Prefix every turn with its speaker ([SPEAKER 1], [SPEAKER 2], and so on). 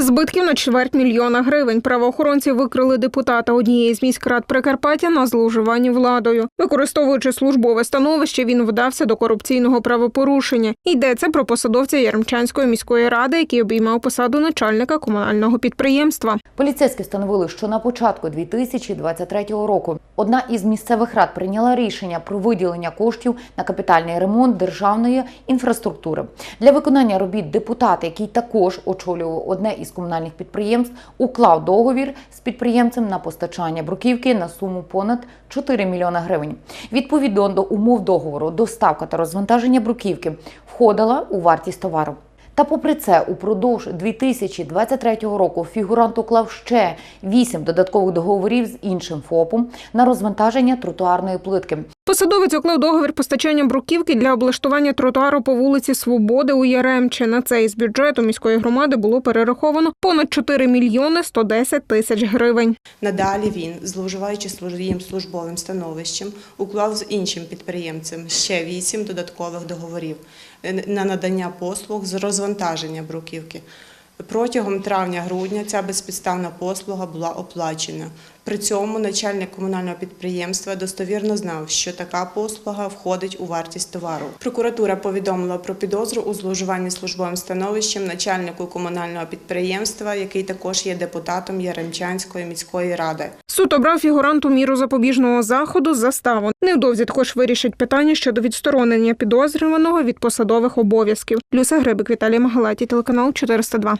[SPEAKER 1] Збитків на чверть мільйона гривень. Правоохоронці викрили депутата однієї з міськрад Прикарпаття на зловживанні владою. Використовуючи службове становище, він вдався до корупційного правопорушення. Йдеться про посадовця Яремчанської міської ради, який обіймав посаду начальника комунального підприємства.
[SPEAKER 2] Поліцейські встановили, що на початку 2023 року одна із місцевих рад прийняла рішення про виділення коштів на капітальний ремонт державної інфраструктури. Для виконання робіт депутат, який також очолював одне із комунальних підприємств, уклав договір з підприємцем на постачання бруківки на суму понад 4 мільйона гривень. Відповідно до умов договору, доставка та розвантаження бруківки входила у вартість товару. Та попри це, упродовж 2023 року фігурант уклав ще вісім додаткових договорів з іншим ФОПом на розвантаження тротуарної плитки.
[SPEAKER 1] Посадовець уклав договір постачання бруківки для облаштування тротуару по вулиці Свободи у Яремче. На це із бюджету міської громади було перераховано понад 4 мільйони 110 тисяч гривень.
[SPEAKER 3] Надалі він, зловживаючи своїм службовим становищем, уклав з іншим підприємцем ще вісім додаткових договорів е, на надання послуг з розвантаження бруківки. Протягом травня-грудня ця безпідставна послуга була оплачена. При цьому начальник комунального підприємства достовірно знав, що така послуга входить у вартість товару. Прокуратура повідомила про підозру у зловживанні службовим становищем начальнику комунального підприємства, який також є депутатом Яремчанської міської ради.
[SPEAKER 1] Суд обрав фігуранту міру запобіжного заходу заставу. Невдовзі також вирішить питання щодо відсторонення підозрюваного від посадових обов'язків. Люся Грибик, Віталій Магалаті, телеканал 402.